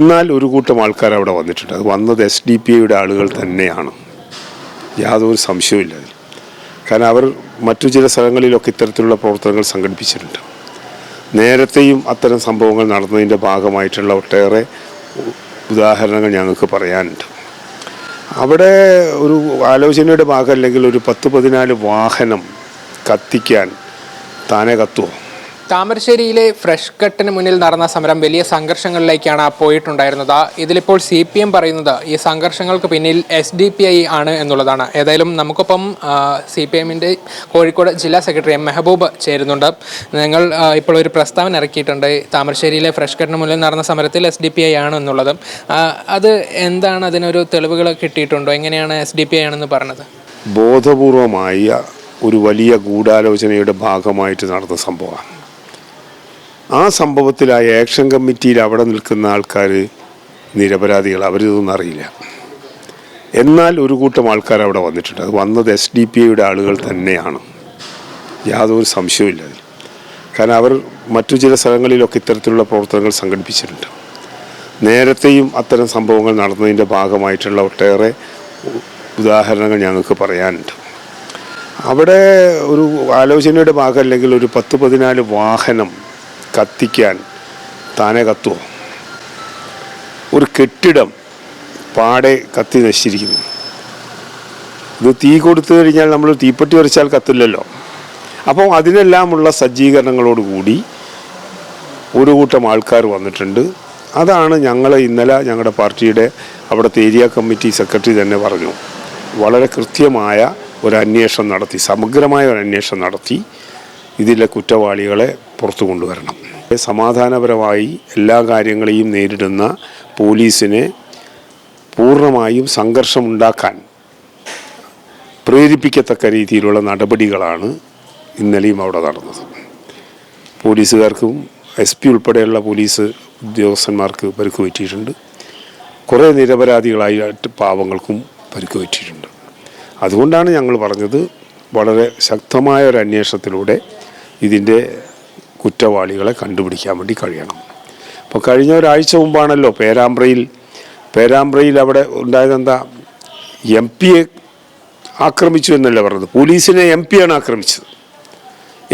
എന്നാൽ ഒരു കൂട്ടം ആൾക്കാർ അവിടെ വന്നിട്ടുണ്ട്. അത് വന്നത് എസ് ഡി പി ഐയുടെ ആളുകൾ തന്നെയാണ്. യാതൊരു സംശയവുമില്ല അതിൽ. കാരണം അവർ മറ്റു ചില സ്ഥലങ്ങളിലൊക്കെ ഇത്തരത്തിലുള്ള പ്രവർത്തനങ്ങൾ സംഘടിപ്പിച്ചിട്ടുണ്ട്. നേരത്തെയും അത്തരം സംഭവങ്ങൾ നടന്നതിന്റെ ഭാഗമായിട്ടുള്ള ഒട്ടേറെ ഉദാഹരണങ്ങൾ ഞങ്ങൾക്ക് പറയാനുണ്ട്. അവിടെ ഒരു ആലോചനയുടെ ഭാഗം അല്ലെങ്കിൽ ഒരു പത്ത് പതിനാല് വാഹനം കത്തിക്കാൻ താനെ കത്തുമോ താമരശ്ശേരിയിലെ ഫ്രഷ് കട്ടിന് മുന്നിൽ നടന്ന സമരം വലിയ സംഘർഷങ്ങളിലേക്കാണ് പോയിട്ടുണ്ടായിരുന്നത്. ഇതിലിപ്പോൾ സി പി എം പറയുന്നത് ഈ സംഘർഷങ്ങൾക്ക് പിന്നിൽ എസ് ഡി പി ഐ ആണ് എന്നുള്ളതാണ്. ഏതായാലും നമുക്കൊപ്പം സി പി എമ്മിന്റെ കോഴിക്കോട് ജില്ലാ സെക്രട്ടറി എം മെഹബൂബ് ചേരുന്നുണ്ട്. നിങ്ങൾ ഇപ്പോൾ ഒരു പ്രസ്താവന ഇറക്കിയിട്ടുണ്ട്. താമരശ്ശേരിയിലെ ഫ്രഷ് കട്ടിന് മുന്നിൽ നടന്ന സമരത്തിൽ എസ് ഡി പി ഐ ആണ് എന്നുള്ളത്. അത് എന്താണ് അതിനൊരു തെളിവുകൾ കിട്ടിയിട്ടുണ്ടോ? എങ്ങനെയാണ് എസ് ഡി പി ഐ ആണെന്ന് പറഞ്ഞത്? ബോധപൂർവമായ ഒരു വലിയ ഗൂഢാലോചനയുടെ ഭാഗമായിട്ട് നടന്ന സംഭവമാണ്. ആ സംഭവത്തിൽ ആ ആക്ഷൻ കമ്മിറ്റിയിൽ അവിടെ നിൽക്കുന്ന ആൾക്കാർ നിരപരാധികൾ അവരിതൊന്നും അറിയില്ല. എന്നാൽ ഒരു കൂട്ടം ആൾക്കാർ അവിടെ വന്നിട്ടുണ്ട്. അത് വന്നത് എസ് ഡി പി ഐയുടെ ആളുകൾ തന്നെയാണ്. യാതൊരു സംശയവുമില്ല അതിൽ. കാരണം അവർ മറ്റു ചില സ്ഥലങ്ങളിലൊക്കെ ഇത്തരത്തിലുള്ള പ്രവർത്തനങ്ങൾ സംഘടിപ്പിച്ചിട്ടുണ്ട്. നേരത്തെയും അത്തരം സംഭവങ്ങൾ നടന്നതിന്റെ ഭാഗമായിട്ടുള്ള ഒട്ടേറെ ഉദാഹരണങ്ങൾ ഞങ്ങൾക്ക് പറയാനുണ്ട്. അവിടെ ഒരു ആലോചനയുടെ ഭാഗം അല്ലെങ്കിൽ ഒരു പത്ത് പതിനാല് വാഹനം കത്തിക്കാൻ താനെ കത്തുമോ ഒരു കെട്ടിടം പാടെ കത്തി നശിച്ചിരിക്കുന്നു. ഇത് തീ കൊടുത്തു കഴിഞ്ഞാൽ നമ്മൾ തീപ്പെട്ടി വരച്ചാൽ കത്തില്ലല്ലോ. അപ്പോൾ അതിനെല്ലാമുള്ള സജ്ജീകരണങ്ങളോടുകൂടി ഒരു കൂട്ടം ആൾക്കാർ വന്നിട്ടുണ്ട്. അതാണ് ഞങ്ങൾ ഇന്നലെ ഞങ്ങളുടെ പാർട്ടിയുടെ അവിടുത്തെ ഏരിയ കമ്മിറ്റി സെക്രട്ടറി തന്നെ പറഞ്ഞു. വളരെ കൃത്യമായ ഒരു അന്വേഷണം നടത്തി സമഗ്രമായ ഒരു അന്വേഷണം നടത്തി. ഇതിലെ കുറ്റവാളികളെ പുറത്തു കൊണ്ടുവരണം. സമാധാനപരമായി എല്ലാ കാര്യങ്ങളെയും നേരിടുന്ന പോലീസിനെ പൂർണമായും സംഘർഷമുണ്ടാക്കാൻ പ്രേരിപ്പിക്കത്തക്ക രീതിയിലുള്ള നടപടികളാണ് ഇന്നലെയും അവിടെ നടന്നത്. പോലീസുകാർക്കും എസ് പി ഉൾപ്പെടെയുള്ള പോലീസ് ഉദ്യോഗസ്ഥന്മാർക്ക് പരുക്ക് പറ്റിയിട്ടുണ്ട് കുറേ നിരപരാധികളായിട്ട് പാവങ്ങൾക്കും പരുക്ക് പറ്റിയിട്ടുണ്ട് അതുകൊണ്ടാണ് ഞങ്ങൾ പറഞ്ഞത് വളരെ ശക്തമായ ഒരു അന്വേഷണത്തിലൂടെ ഇതിന്റെ കുറ്റവാളികളെ കണ്ടുപിടിക്കാൻ വേണ്ടി കഴിയണം. അപ്പോൾ കഴിഞ്ഞ ഒരാഴ്ച മുമ്പാണല്ലോ പേരാമ്പ്രയിൽ പേരാമ്പ്രയിൽ അവിടെ ഉണ്ടായത് എന്താ എം പിയെ ആക്രമിച്ചു എന്നല്ല പറഞ്ഞത്. പോലീസിനെ എം പിയാണ് ആക്രമിച്ചത്.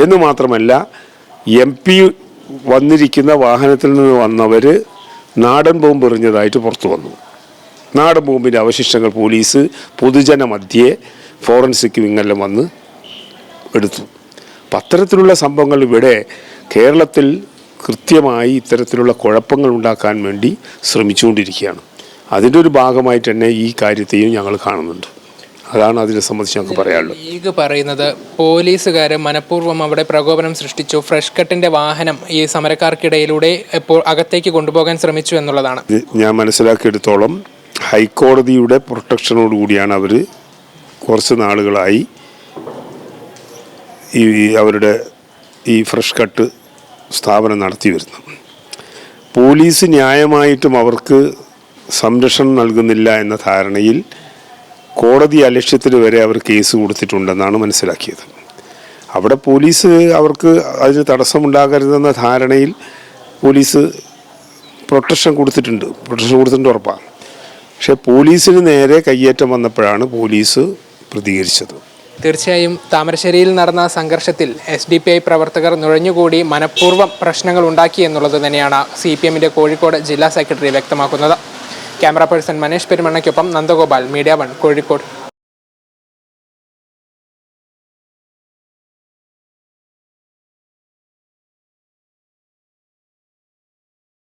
എന്ന് മാത്രമല്ല എം പി വന്നിരിക്കുന്ന വാഹനത്തിൽ നിന്ന് വന്നവർ നാടൻ ബോംബ് എറിഞ്ഞതായിട്ട് പുറത്തു വന്നു. നാടൻ ബോംബിന്റെ അവശിഷ്ടങ്ങൾ പോലീസ് പൊതുജന മധ്യേ ഫോറൻസിക് വിങ്ങെല്ലാം വന്ന് എടുത്തു. അപ്പം അത്തരത്തിലുള്ള സംഭവങ്ങൾ ഇവിടെ കേരളത്തിൽ കൃത്യമായി ഇത്തരത്തിലുള്ള കുഴപ്പങ്ങൾ ഉണ്ടാക്കാൻ വേണ്ടി ശ്രമിച്ചുകൊണ്ടിരിക്കുകയാണ്. അതിന്റെ ഒരു ഭാഗമായിട്ട് തന്നെ ഈ കാര്യത്തെയും ഞങ്ങൾ കാണുന്നുണ്ട്. അതാണ് അതിനെ സംബന്ധിച്ച് ഞങ്ങൾക്ക് പറയാനുള്ളത്. ലീഗ് പറയുന്നത് പോലീസുകാർ മനഃപൂർവം അവിടെ പ്രകോപനം സൃഷ്ടിച്ചു. ഫ്രഷ് കട്ടിന്റെ വാഹനം ഈ സമരക്കാർക്കിടയിലൂടെ ഇപ്പോൾ അകത്തേക്ക് കൊണ്ടുപോകാൻ ശ്രമിച്ചു എന്നുള്ളതാണ്. ഞാൻ മനസ്സിലാക്കിയെടുത്തോളം ഹൈക്കോടതിയുടെ പ്രൊട്ടക്ഷനോട് കൂടിയാണ് അവർ കുറച്ച് നാളുകളായി ഈ അവരുടെ ഈ ഫ്രഷ് കട്ട് സ്ഥാപനം നടത്തി വരുന്നത്. പോലീസ് ന്യായമായിട്ടും അവർക്ക് സംരക്ഷണം നൽകുന്നില്ല എന്ന ധാരണയിൽ കോടതി അലക്ഷ്യത്തിന് വരെ അവർ കേസ് കൊടുത്തിട്ടുണ്ടെന്നാണ് മനസ്സിലാക്കിയത്. അവിടെ പോലീസ് അവർക്ക് അതിന് തടസ്സമുണ്ടാകരുതെന്ന ധാരണയിൽ പോലീസ് പ്രൊട്ടക്ഷൻ കൊടുത്തിട്ടുണ്ട്. പ്രൊട്ടക്ഷൻ കൊടുത്തിട്ടുണ്ട് ഉറപ്പാണ്. പക്ഷേ പോലീസിന് നേരെ കയ്യേറ്റം വന്നപ്പോഴാണ് പോലീസ് പ്രതികരിച്ചത്. തീർച്ചയായും താമരശ്ശേരിയിൽ നടന്ന സംഘർഷത്തിൽ എസ് ഡി പി ഐ പ്രവർത്തകർ നുഴഞ്ഞുകൂടി മനഃപൂർവം പ്രശ്നങ്ങൾ ഉണ്ടാക്കി എന്നുള്ളത് തന്നെയാണ് സി പി എമ്മിന്റെ കോഴിക്കോട് ജില്ലാ സെക്രട്ടറി വ്യക്തമാക്കുന്നത്. ക്യാമറ പേഴ്സൺ മനേഷ് പെരുമണ്ണയ്ക്കൊപ്പം നന്ദഗോപാൽ മീഡിയ വൺ കോഴിക്കോട്.